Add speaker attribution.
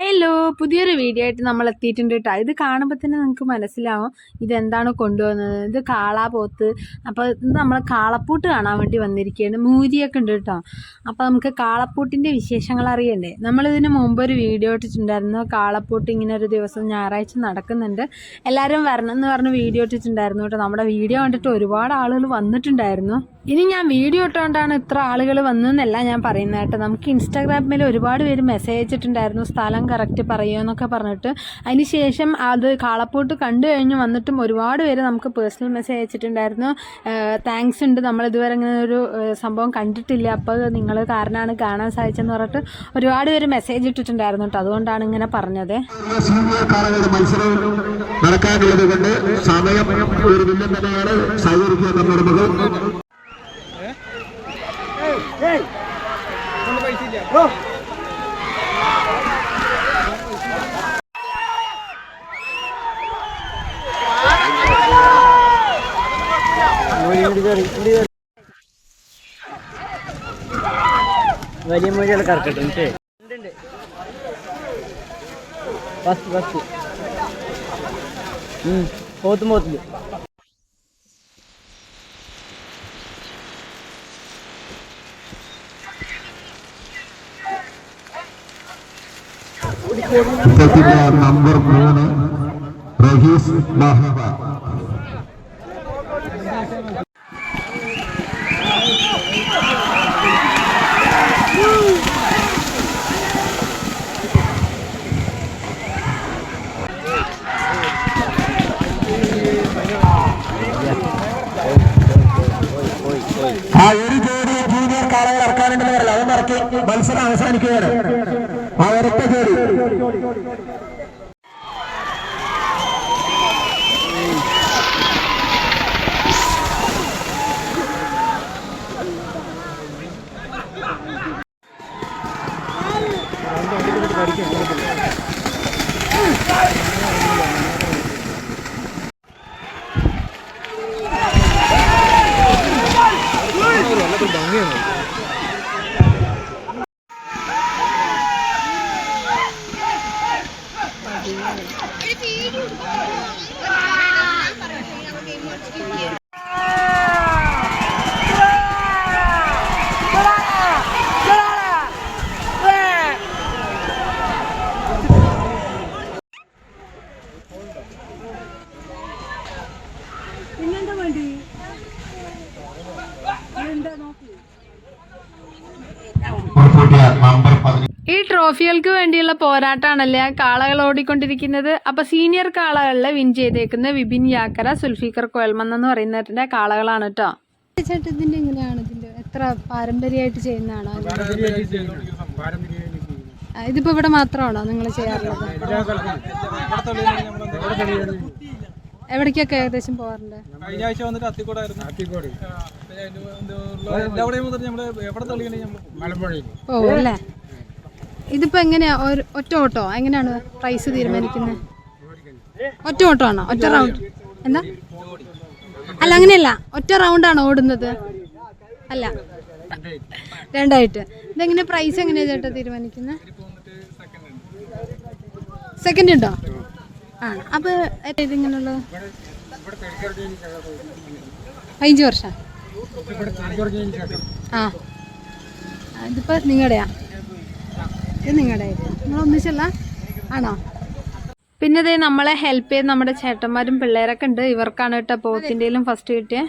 Speaker 1: Hello പുതിയൊരു video ആയിട്ട് നമ്മൾ എത്തിയിട്ടുണ്ട് കേട്ടോ ഇത് കാണുമ്പോൾ തന്നെ നിങ്ങൾക്ക് മനസ്സിലാവും ഇതെന്താണ് കൊണ്ടുവന്നത്. ഇത് കാളാപോത്ത്. അപ്പോൾ ഇത് നമ്മൾ കാളപ്പൂട്ട് കാണാൻ വേണ്ടി വന്നിരിക്കുകയാണ്. മൂരിയൊക്കെ ഉണ്ട് കേട്ടോ അപ്പോൾ നമുക്ക് കാളപ്പൂട്ടിന്റെ വിശേഷങ്ങൾ അറിയണ്ടേ? നമ്മളിതിന് മുമ്പ് ഒരു വീഡിയോ ഇട്ടിട്ടുണ്ടായിരുന്നു. കാളപ്പൂട്ട് ഇങ്ങനെ ഒരു ദിവസം ഞായറാഴ്ച നടക്കുന്നുണ്ട്. എല്ലാവരും വരണം എന്ന് പറഞ്ഞ് വീഡിയോ ഇട്ടിട്ടുണ്ടായിരുന്നു കേട്ടോ നമ്മുടെ വീഡിയോ കണ്ടിട്ട് ഒരുപാട് ആളുകൾ വന്നിട്ടുണ്ടായിരുന്നു. ഇനി ഞാൻ വീഡിയോ ഇട്ടുകൊണ്ടാണ് ഇത്ര ആളുകൾ വന്നതെന്നല്ല ഞാൻ പറയുന്നത് കേട്ടോ. നമുക്ക് ഇൻസ്റ്റാഗ്രാമിൽ ഒരുപാട് പേര് മെസ്സേജ് അയച്ചിട്ടുണ്ടായിരുന്നു സ്ഥലം കറക്റ്റ് പറയുമോ എന്നൊക്കെ പറഞ്ഞിട്ട്. അതിന് ശേഷം അത് കാളപ്പോട്ട് കണ്ടു കഴിഞ്ഞ് വന്നിട്ടും ഒരുപാട് പേര് നമുക്ക് പേഴ്സണൽ മെസ്സേജ് അയച്ചിട്ടുണ്ടായിരുന്നു. താങ്ക്സ് ഉണ്ട്. നമ്മൾ ഇതുവരെ ഇങ്ങനെ ഒരു സംഭവം കണ്ടിട്ടില്ല. അപ്പോൾ നിങ്ങൾ കാരണമാണ് കാണാൻ സാധിച്ചതെന്ന് പറഞ്ഞിട്ട് ഒരുപാട് പേര് മെസ്സേജ് ഇട്ടിട്ടുണ്ടായിരുന്നു കേട്ടോ. അതുകൊണ്ടാണ് ഇങ്ങനെ പറഞ്ഞത്.
Speaker 2: നടക്കാനുള്ളത് കൊണ്ട് സമയം ഒരു വില്ലൻ തന്നെയാണ് സൗകര്യം നമ്മുടെ
Speaker 3: വലിയ മൊഴികൾ കറക്കട്ടെ എനിക്ക് ഫസ്റ്റ് ഫസ്റ്റ്. പോത്തും
Speaker 2: പോത്തിൽ നമ്പർ മൂന്ന് റഹീസ് മഹബ ആ ഒരു ജോഡി ജൂനിയർ കാളകൾ ഇറക്കാനുണ്ടെന്ന് പറയില്ല അത് ഇറക്കി. മത്സരം അവസാനിക്കുകയാണ്. ആ ജോഡി പതിനഞ്ച്
Speaker 1: ഈ ട്രോഫികൾക്ക് വേണ്ടിയുള്ള പോരാട്ടമാണല്ലേ ആ കാളകൾ ഓടിക്കൊണ്ടിരിക്കുന്നത്? അപ്പൊ സീനിയർ കാളകളിലെ വിൻ ചെയ്തേക്കുന്ന വിപിൻ യാക്കര സുൽഫിക്കർ കോയൽമന്ന് എന്ന് പറയുന്നതിന്റെ കാളകളാണ് കേട്ടോ. ചേട്ടത്തിന്റെ എങ്ങനെയാണ് ഇതിന്റെ എത്ര പാരമ്പര്യമായിട്ട് ചെയ്യുന്നതാണോ? ഇതിപ്പോ ഇവിടെ മാത്രമാണോ നിങ്ങൾ ചെയ്യാറുള്ളത്? എവിടേക്കൊക്കെ ഏകദേശം പോകാറുണ്ട്?
Speaker 4: കഴിഞ്ഞ ആഴ്ച വന്നിട്ട് അത്തിക്കോടായിരുന്നു. അത്തിക്കോട്
Speaker 1: ഓ അല്ലേ? ഇതിപ്പോ എങ്ങനെയാ? ഒറ്റ ഓട്ടോ? എങ്ങനെയാണ് പ്രൈസ് തീരുമാനിക്കുന്നത്? ഒറ്റ ഓട്ടോ ആണോ? ഒറ്റ റൗണ്ട് എന്താ? അല്ല അങ്ങനെയല്ല. ഒറ്റ റൗണ്ട് ആണോ ഓടുന്നത്? അല്ല. രണ്ടായിട്ട്. ഇതെങ്ങനെ പ്രൈസ് എങ്ങനെയാ ചേട്ടാ തീരുമാനിക്കുന്നത്? സെക്കൻഡ് ഉണ്ടോ? ആ അപ്പൊ ഇതിങ്ങനെയുള്ള ഇതിങ്ങനെയുള്ളത്? പതിനഞ്ച് വർഷം. ആ. ഇതിപ്പോ നിങ്ങളുടെയാ ഇത് നിങ്ങളുടെ നിങ്ങൾ ഒന്നിച്ചല്ല? ആണോ? പിന്നെ ദേ നമ്മളെ ഹെൽപ്പ് ചെയ്ത് നമ്മുടെ ചേട്ടന്മാരും പിള്ളേരൊക്കെ ഉണ്ട്. ഇവർക്കാണ് കേട്ടോ പോത്തിന്റെയിലും ഫസ്റ്റ് കിട്ടിയ.